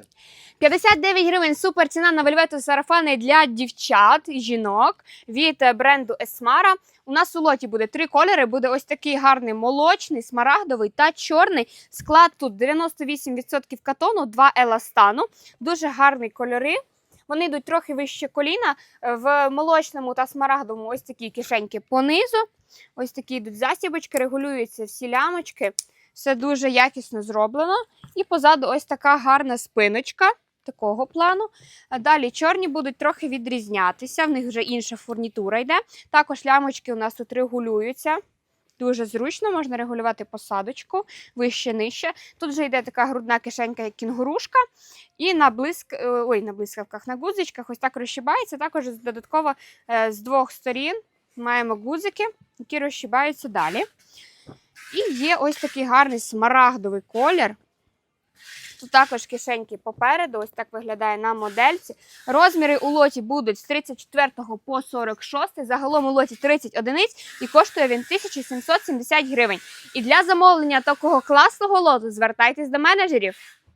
буде? 59 гривень супер ціна на вельвету сарафани для дівчат і жінок від е, бренду Esmara. У нас у лоті буде три кольори. Буде ось такий гарний молочний, смарагдовий та чорний. Склад тут 98% катону, 2 еластану. Дуже гарні кольори. Вони йдуть трохи вище коліна. В молочному та смарагдовому ось такі кишеньки понизу. Ось такі йдуть засібочки, регулюються всі лямочки. Все дуже якісно зроблено. І позаду ось така гарна спиночка такого плану. Далі чорні будуть трохи відрізнятися, в них вже інша фурнітура йде. Також лямочки у нас тут регулюються. Дуже зручно, можна регулювати посадочку вище, нижче. Тут вже йде така грудна кишенька, як кінгурушка. І на блиск... е, ой, на блискавках, на гудзичках ось так розщибається. Також додатково е, з двох сторін маємо гудзики, які розщибаються далі. І є ось такий гарний смарагдовий колір. Тут також кишеньки попереду, ось так виглядає на модельці. Розміри у лоті будуть з 34 по 46, загалом у лоті 30 одиниць і коштує він 1770 гривень. І для замовлення такого класного лоту звертайтесь до менеджерів.